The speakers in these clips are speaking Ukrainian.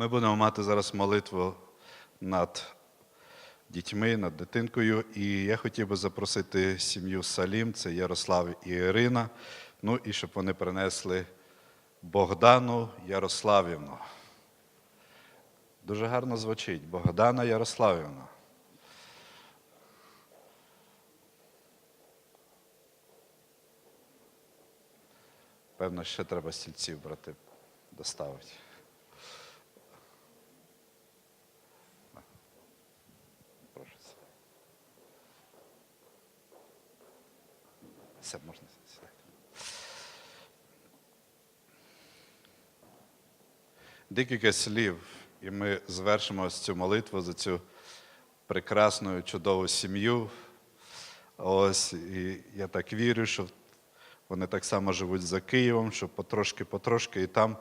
Ми будемо мати зараз молитву над дітьми, над дитинкою. І я хотів би запросити сім'ю Салім, це Ярослав і Ірина. Ну і щоб вони принесли Богдану Ярославівну. Дуже гарно звучить. Богдана Ярославівна. Певно, ще треба стільців брати, доставити. Все, можна сідати. Декілька слів, і ми звершимо ось цю молитву за цю прекрасну, чудову сім'ю. Ось, і я так вірю, що вони так само живуть за Києвом, що потрошки-потрошки, і там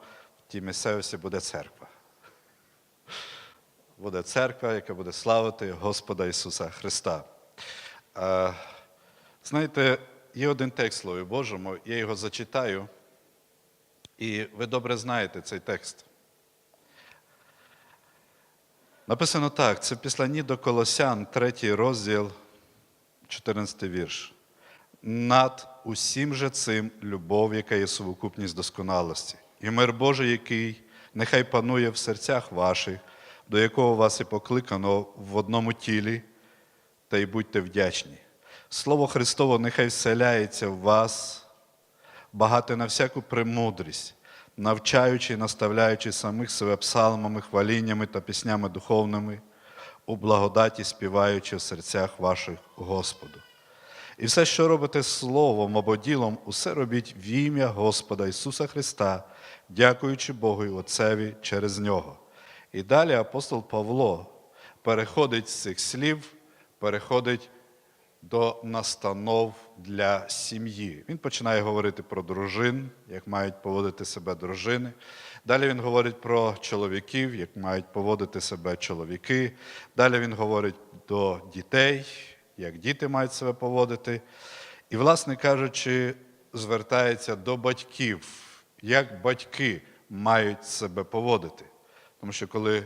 в тій місцевості буде церква. Буде церква, яка буде славити Господа Ісуса Христа. Е, Знаєте, є один текст Слові Божому, я його зачитаю, і ви добре знаєте цей текст. Написано так: це післані до Колосян, третій розділ, 14 вірш. Над усім же цим любов, яка є совокупність досконалості, і мир Божий, який нехай панує в серцях ваших, до якого вас і покликано в одному тілі, та й будьте вдячні. Слово Христово нехай вселяється в вас, багате на всяку премудрість, навчаючи і наставляючи самих себе псалмами, хваліннями та піснями духовними, у благодаті співаючи в серцях ваших Господу. І все, що робите словом або ділом, усе робіть в ім'я Господа Ісуса Христа, дякуючи Богу і Отцеві через Нього. І далі апостол Павло переходить з цих слів, переходить до настанов для сім'ї. Він починає говорити про дружин, як мають поводити себе дружини. Далі він говорить про чоловіків, як мають поводити себе чоловіки. Далі він говорить до дітей, як діти мають себе поводити. І, власне кажучи, звертається до батьків, як батьки мають себе поводити. Тому що коли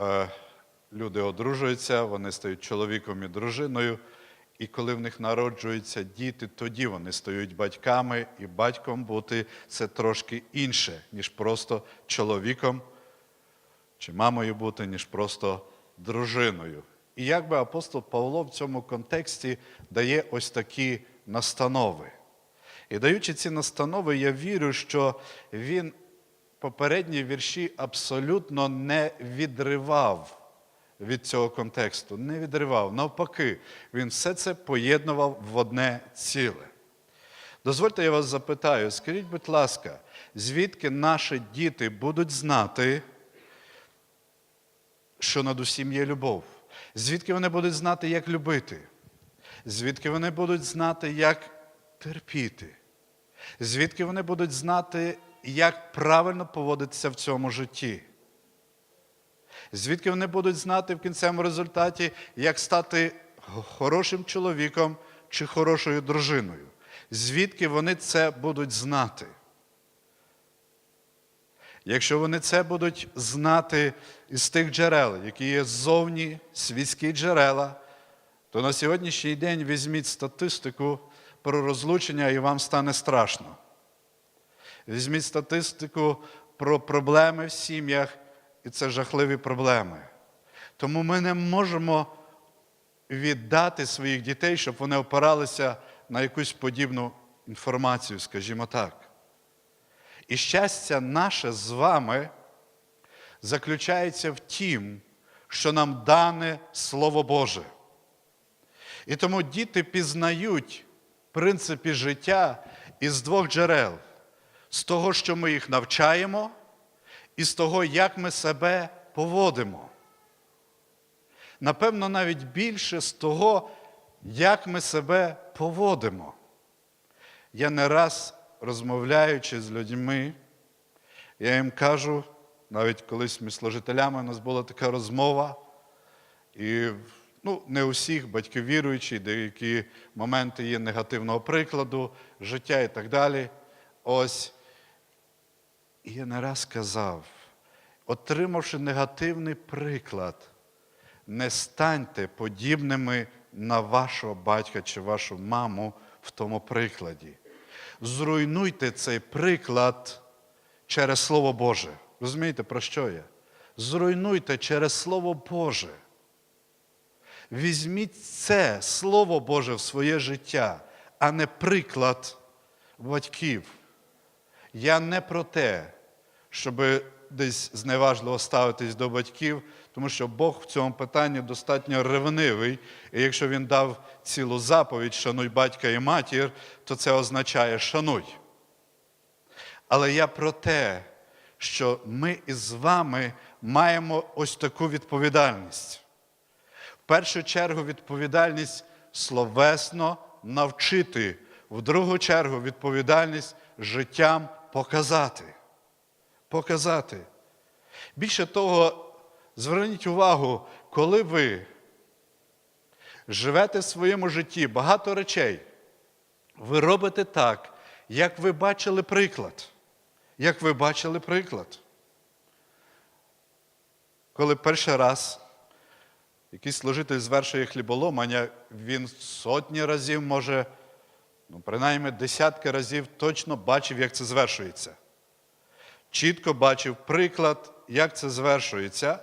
е, люди одружуються, вони стають чоловіком і дружиною, і коли в них народжуються діти, тоді вони стають батьками, і батьком бути це трошки інше, ніж просто чоловіком чи мамою бути, ніж просто дружиною. І якби апостол Павло в цьому контексті дає ось такі настанови. І даючи ці настанови, я вірю, що він попередні вірші абсолютно не відривав від цього контексту, не відривав. Навпаки, він все це поєднував в одне ціле. Дозвольте, я вас запитаю, скажіть, будь ласка, звідки наші діти будуть знати, що над усім є любов? Звідки вони будуть знати, як любити? Звідки вони будуть знати, як терпіти? Звідки вони будуть знати, як правильно поводитися в цьому житті? Звідки вони будуть знати в кінцевому результаті, як стати хорошим чоловіком чи хорошою дружиною? Звідки вони це будуть знати? Якщо вони це будуть знати із тих джерел, які є ззовні світські джерела, то на сьогоднішній день візьміть статистику про розлучення і вам стане страшно. Візьміть статистику про проблеми в сім'ях, і це жахливі проблеми. Тому ми не можемо віддати своїх дітей, щоб вони опиралися на якусь подібну інформацію, скажімо так. І щастя наше з вами заключається в тім, що нам дане Слово Боже. І тому діти пізнають принципи життя із двох джерел: з того, що ми їх навчаємо, і з того, як ми себе поводимо. Напевно, навіть більше з того, як ми себе поводимо. Я не раз розмовляючи з людьми, я їм кажу, навіть колись між служителями у нас була така розмова, і ну, не усіх батьки віруючі, деякі моменти є негативного прикладу, життя і так далі. Ось. І я не раз казав, отримавши негативний приклад, не станьте подібними на вашого батька чи вашу маму в тому прикладі. Зруйнуйте цей приклад через Слово Боже. Розумієте, про що я? Зруйнуйте через Слово Боже. Візьміть це Слово Боже в своє життя, а не приклад батьків. Я не про те, щоб десь зневажливо ставитись до батьків, тому що Бог в цьому питанні достатньо ревнивий. І якщо він дав цілу заповідь шануй батька і матір, то це означає шануй. Але я про те, що ми із вами маємо ось таку відповідальність. В першу чергу відповідальність словесно навчити, в другу чергу відповідальність життям показати. Показати. Більше того, зверніть увагу, коли ви живете в своєму житті багато речей, ви робите так, як ви бачили приклад. Як ви бачили приклад. Коли перший раз якийсь служитель звершує хліболомання, він сотні разів може, ну, принаймні десятки разів точно бачив, як це звершується. Чітко бачив приклад, як це звершується.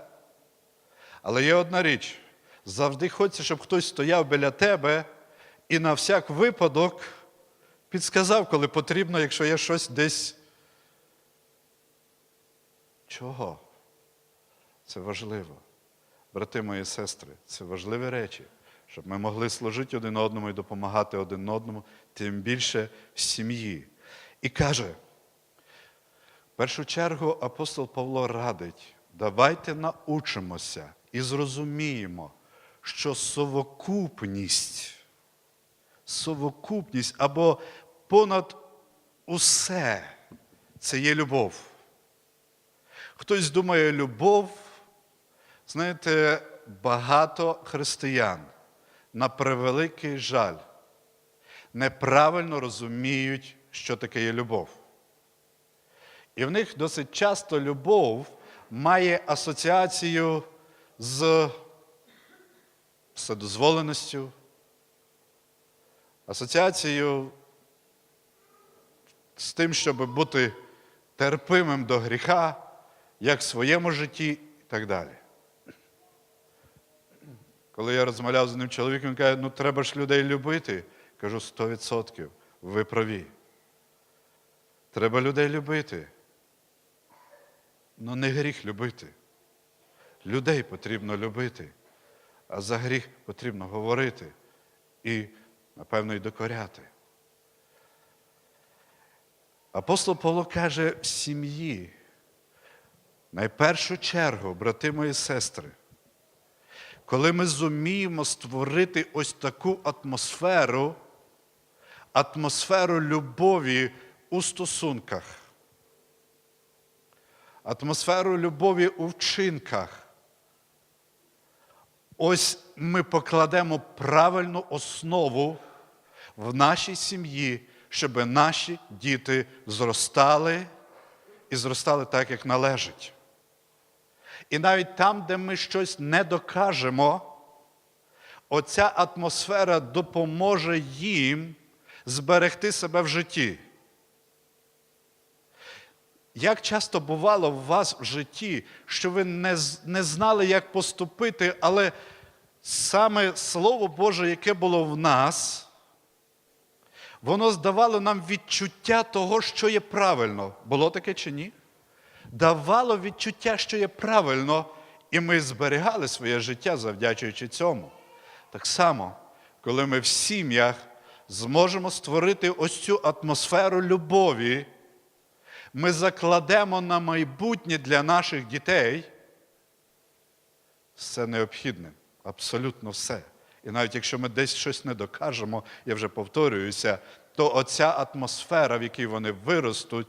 Але є одна річ: завжди хочеться, щоб хтось стояв біля тебе і на всяк випадок підсказав, коли потрібно, якщо є щось десь. Чого? Це важливо. Брати мої сестри, це важливі речі, щоб ми могли служити один одному і допомагати один одному, тим більше в сім'ї. І каже, в першу чергу апостол Павло радить, давайте научимося і зрозуміємо, що совокупність, совокупність або понад усе це є любов. Хтось думає, любов, знаєте, багато християн, на превеликий жаль, неправильно розуміють, що таке є любов. І в них досить часто любов має асоціацію з вседозволеністю, асоціацію з тим, щоб бути терпимим до гріха, як в своєму житті і так далі. Коли я розмовляв з одним чоловіком, він каже, ну треба ж людей любити. Кажу, 100%, ви праві. Треба людей любити. Ну не гріх любити. Людей потрібно любити, а за гріх потрібно говорити і, напевно, і докоряти. Апостол Павло каже в сім'ї, найпершу чергу, брати мої сестри, коли ми зуміємо створити ось таку атмосферу, атмосферу любові у стосунках, атмосферу любові у вчинках, ось ми покладемо правильну основу в нашій сім'ї, щоб наші діти зростали і зростали так, як належить. І навіть там, де ми щось не докажемо, оця атмосфера допоможе їм зберегти себе в житті. Як часто бувало у вас в житті, що ви не, не знали, як поступити, але саме Слово Боже, яке було в нас, воно здавало нам відчуття того, що є правильно. Було таке чи ні? Давало відчуття, що є правильно, і ми зберігали своє життя, завдячуючи цьому. Так само, коли ми в сім'ях зможемо створити ось цю атмосферу любові, ми закладемо на майбутнє для наших дітей все необхідне, абсолютно все. І навіть якщо ми десь щось не докажемо, я вже повторююся, то оця атмосфера, в якій вони виростуть,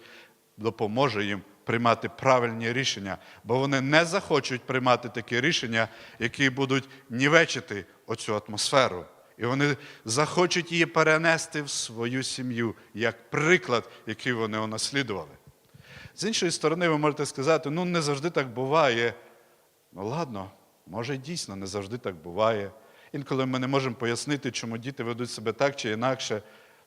допоможе їм приймати правильні рішення, бо вони не захочуть приймати такі рішення, які будуть нівечити оцю атмосферу. І вони захочуть її перенести в свою сім'ю як приклад, який вони унаслідували. З іншої сторони, ви можете сказати, ну не завжди так буває. Ну ладно, може, дійсно не завжди так буває. Інколи ми не можемо пояснити, чому діти ведуть себе так чи інакше,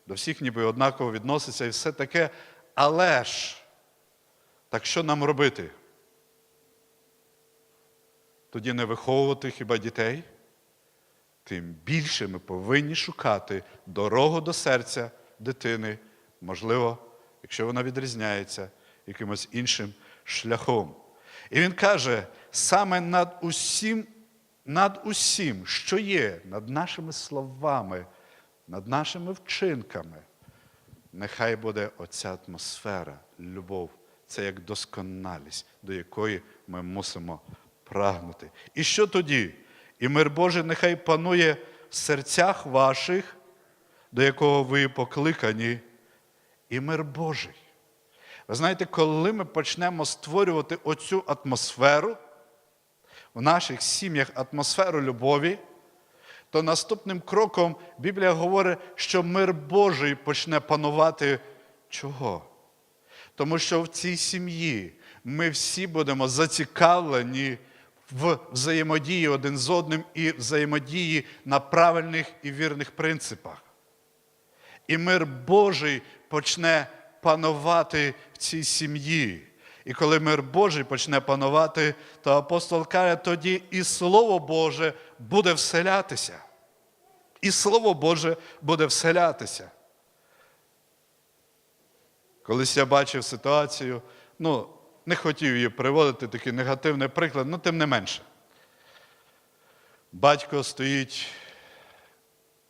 до всіх ніби однаково відносяться і все таке. Але ж, так що нам робити? Тоді не виховувати хіба дітей? Тим більше ми повинні шукати дорогу до серця дитини, можливо, якщо вона відрізняється якимось іншим шляхом. І він каже: саме над усім, над усім, що є, над нашими словами, над нашими вчинками, нехай буде оця атмосфера, любов. Це як досконалість, до якої ми мусимо прагнути. І що тоді? І мир Божий нехай панує в серцях ваших, до якого ви покликані, і мир Божий. Ви знаєте, коли ми почнемо створювати оцю атмосферу в наших сім'ях, атмосферу любові, то наступним кроком Біблія говорить, що мир Божий почне панувати чого? Тому що в цій сім'ї ми всі будемо зацікавлені в взаємодії один з одним і взаємодії на правильних і вірних принципах. І мир Божий почне панувати в цій сім'ї. І коли мир Божий почне панувати, то апостол каже, тоді і Слово Боже буде вселятися. І Слово Боже буде вселятися. Колись я бачив ситуацію, ну, не хотів її приводити, такий негативний приклад, ну тим не менше. Батько стоїть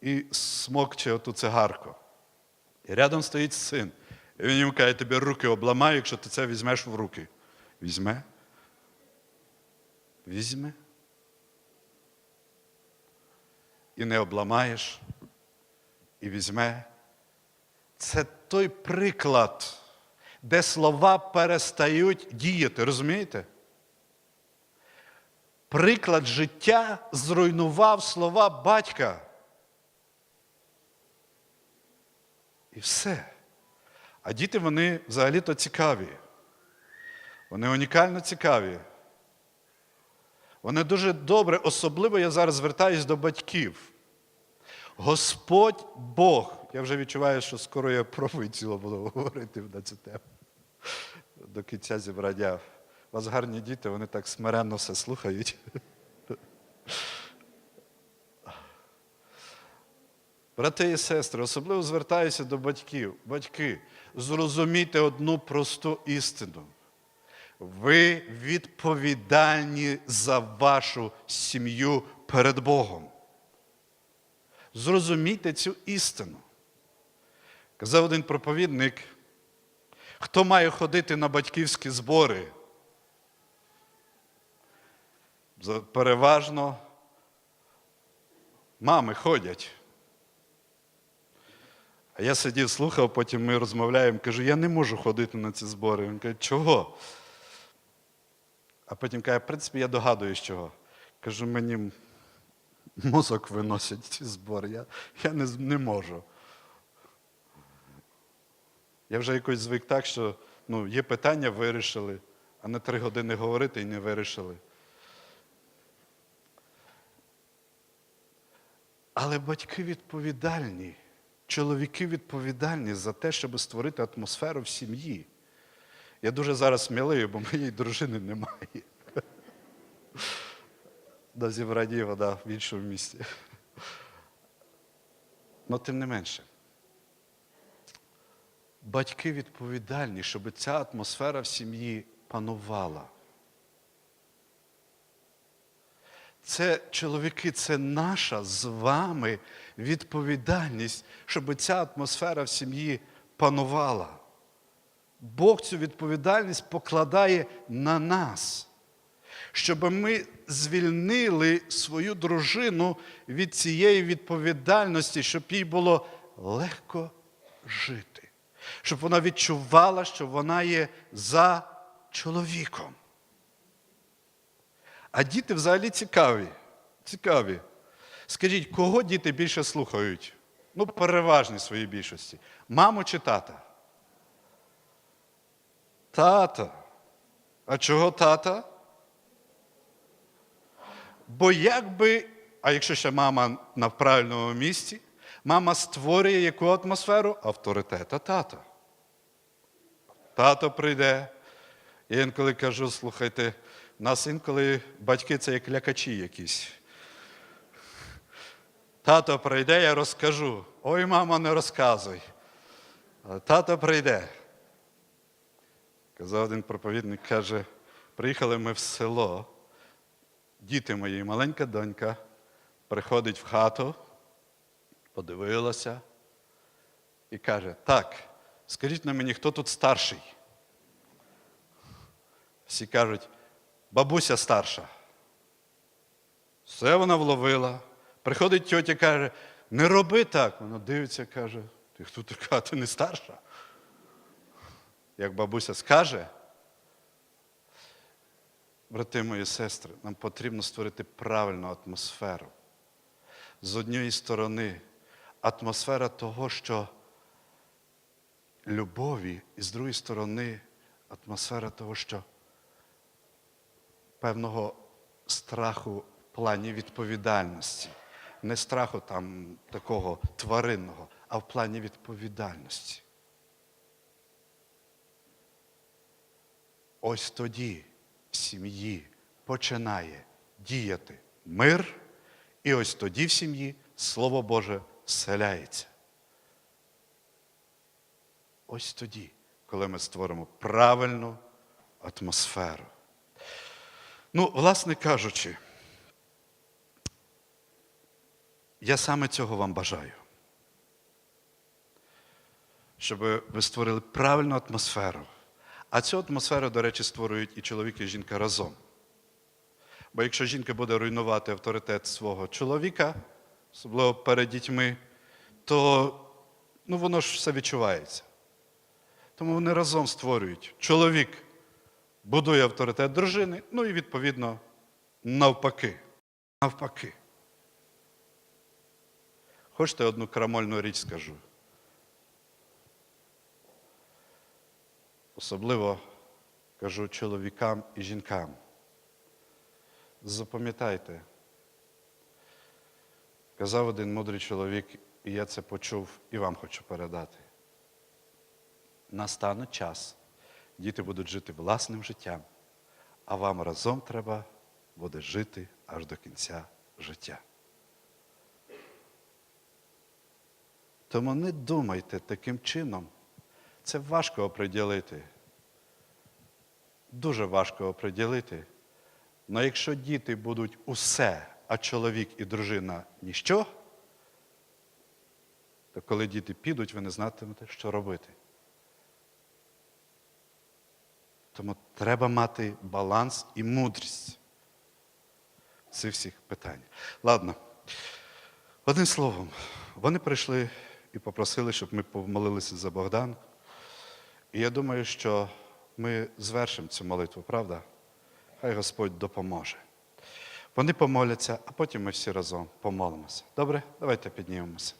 і смокче оту цигарку. І рядом стоїть син. І він йому каже, тобі руки обламаю, якщо ти це візьмеш в руки. Візьме? Візьме. І не обламаєш, і візьме. Це той приклад, де слова перестають діяти, розумієте? Приклад життя зруйнував слова батька. І все. А діти вони взагалі-то цікаві. Вони унікально цікаві. Вони дуже добре, особливо я зараз звертаюсь до батьків. Господь Бог, я вже відчуваю, що скоро я проповідь цілу буду говорити на цю тему. До кінця зібрання. У вас гарні діти, вони так смиренно все слухають. Брати і сестри, особливо звертаюся до батьків. Батьки, зрозумійте одну просту істину. Ви відповідальні за вашу сім'ю перед Богом. Зрозумійте цю істину. Казав один проповідник, хто має ходити на батьківські збори? Переважно мами ходять. А я сидів, слухав, потім ми розмовляємо, кажу, я не можу ходити на ці збори. Він каже, чого? А потім каже, в принципі, я догадуюсь, чого. Кажу, мені мозок виносять ці збори. Я, я не, не можу. Я вже якось звик так, що ну, є питання, вирішили, а не три години говорити і не вирішили. Але батьки відповідальні, чоловіки відповідальні за те, щоб створити атмосферу в сім'ї. Я дуже зараз сміливий, бо моєї дружини немає. На зібранні вона в іншому місці. Ну, тим не менше. Батьки відповідальні, щоб ця атмосфера в сім'ї панувала. Це чоловіки, це наша з вами відповідальність, щоб ця атмосфера в сім'ї панувала. Бог цю відповідальність покладає на нас, щоб ми звільнили свою дружину від цієї відповідальності, щоб їй було легко жити, щоб вона відчувала, що вона є за чоловіком. А діти взагалі цікаві. Цікаві. Скажіть, кого діти більше слухають? Ну, переважній своїй більшості. Маму чи тата? Тата. А чого тата? Бо якби, а якщо ще мама на правильному місці, мама створює яку атмосферу авторитета тата. Тато прийде. Я інколи кажу, слухайте, нас інколи батьки це як лякачі якісь. Тато прийде, я розкажу. Ой, мамо, не розказуй. Тато прийде. Казав один проповідник, каже, приїхали ми в село, діти мої, маленька донька, приходить в хату, подивилася і каже: так, скажіть на мені, хто тут старший? Всі кажуть, бабуся старша. Все вона вловила. Приходить тьотя каже, не роби так. Вона дивиться, каже, ти хто така, ти не старша? Як бабуся скаже, брати мої сестри, нам потрібно створити правильну атмосферу. З однієї сторони, атмосфера того, що любові, і з другої сторони, атмосфера того, що певного страху в плані відповідальності. Не страху там такого тваринного, а в плані відповідальності. Ось тоді сім'ї починає діяти мир, і ось тоді в сім'ї Слово Боже вселяється. Ось тоді, коли ми створимо правильну атмосферу. Ну, власне кажучи, я саме цього вам бажаю. Щоб ви створили правильну атмосферу. А цю атмосферу, до речі, створюють і чоловік, і жінка разом. Бо якщо жінка буде руйнувати авторитет свого чоловіка, особливо перед дітьми, то ну, воно ж все відчувається. Тому вони разом створюють. Чоловік будує авторитет дружини, ну і відповідно навпаки. Навпаки. Хочете одну крамольну річ скажу? Особливо кажу чоловікам і жінкам. Запам'ятайте, казав один мудрий чоловік, і я це почув і вам хочу передати. Настане час, діти будуть жити власним життям, а вам разом треба буде жити аж до кінця життя. Тому не думайте таким чином. Це важко оприділити. Дуже важко оприділити. Але якщо діти будуть усе, а чоловік і дружина ніщо, то коли діти підуть, ви не знатимете, що робити. Тому треба мати баланс і мудрість в цих всіх питань. Ладно, одним словом, вони прийшли і попросили, щоб ми помолилися за Богдан. І я думаю, що ми звершимо цю молитву, правда? Хай Господь допоможе. Вони помоляться, а потім ми всі разом помолимося. Добре? Давайте піднімемося.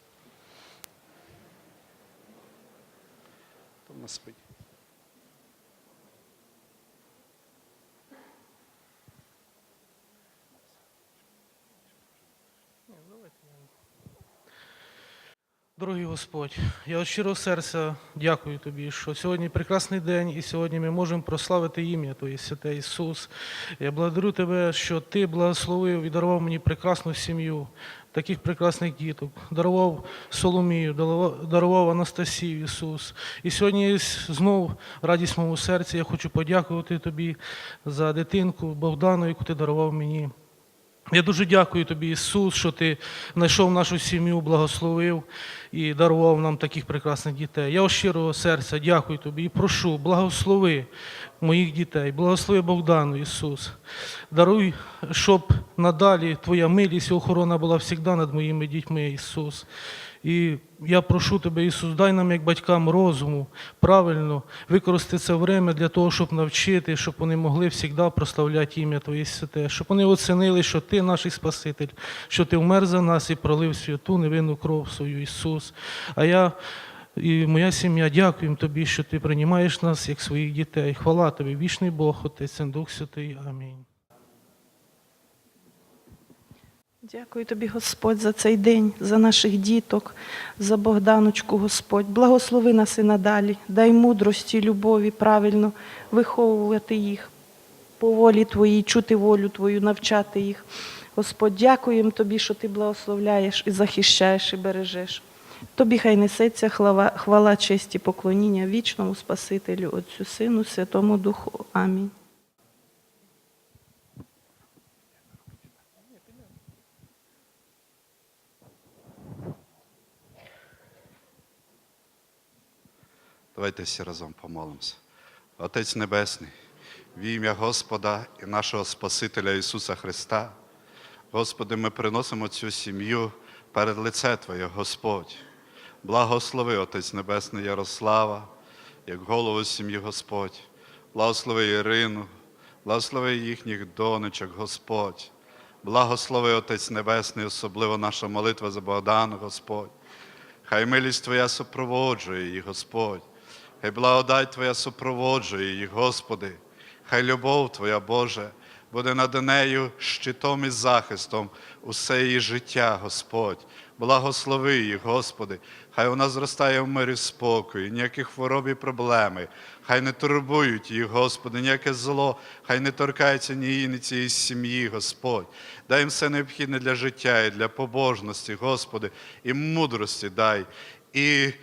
На спині. Дорогий Господь, я від щирого серця дякую Тобі, що сьогодні прекрасний день, і сьогодні ми можемо прославити ім'я Твоє, святе Ісус. Я благодарю Тебе, що Ти благословив і дарував мені прекрасну сім'ю, таких прекрасних діток, дарував Соломію, дарував- Анастасію Ісус. І сьогодні є знов радість моєму серці. Я хочу подякувати Тобі за дитинку Богдану, яку ти дарував мені. Я дуже дякую тобі, Ісус, що ти знайшов нашу сім'ю, благословив і дарував нам таких прекрасних дітей. Я з щирого серця дякую тобі і прошу, благослови моїх дітей, благослови Богдану, Ісус. Даруй, щоб надалі Твоя милість і охорона була завжди над моїми дітьми, Ісус. І я прошу тебе, Ісус, дай нам, як батькам, розуму правильно використати це время для того, щоб навчити, щоб вони могли завжди прославляти ім'я Твоє святе, щоб вони оцінили, що Ти наш Спаситель, що Ти вмер за нас і пролив святу невинну кров свою, Ісус. А я і моя сім'я. Дякуємо тобі, що ти приймаєш нас як своїх дітей. Хвала тобі, вічний Бог, Отець, Дух Святий. Амінь. Дякую тобі, Господь, за цей день, за наших діток, за Богданочку, Господь. Благослови нас і надалі. Дай мудрості, любові, правильно виховувати їх по волі Твоїй, чути волю Твою, навчати їх. Господь, дякуємо Тобі, що Ти благословляєш і захищаєш, і бережеш. Тобі хай несеться хвала, хвала честь поклоніння вічному Спасителю, Отцю Сину, Святому Духу. Амінь. Давайте всі разом помолимося. Отець Небесний, в ім'я Господа і нашого Спасителя Ісуса Христа. Господи, ми приносимо цю сім'ю перед лице Твоє, Господь. Благослови, Отець Небесний Ярослава, як голову сім'ї Господь. Благослови Ірину, благослови їхніх донечок, Господь. Благослови, Отець Небесний, особливо наша молитва за Богдана, Господь. Хай милість Твоя супроводжує їх, Господь. Хай благодать Твоя супроводжує їх, Господи. Хай любов Твоя, Боже, буде над нею щитом і захистом усе її життя, Господь. Благослови їх, Господи. Хай вона зростає в мирі спокою, ніяких хвороб і проблеми. Хай не турбують їх, Господи, ніяке зло, хай не торкається ні її, ні цієї сім'ї, Господь. Дай їм все необхідне для життя і для побожності, Господи, і мудрості дай. І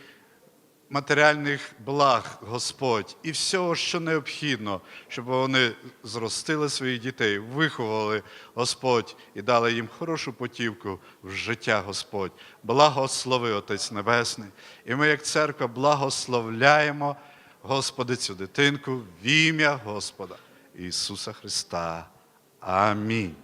матеріальних благ, Господь, і всього, що необхідно, щоб вони зростили своїх дітей, виховали, Господь, і дали їм хорошу потівку в життя, Господь. Благослови, Отець Небесний. І ми, як церква, благословляємо, Господи, цю дитинку в ім'я Господа Ісуса Христа. Амінь.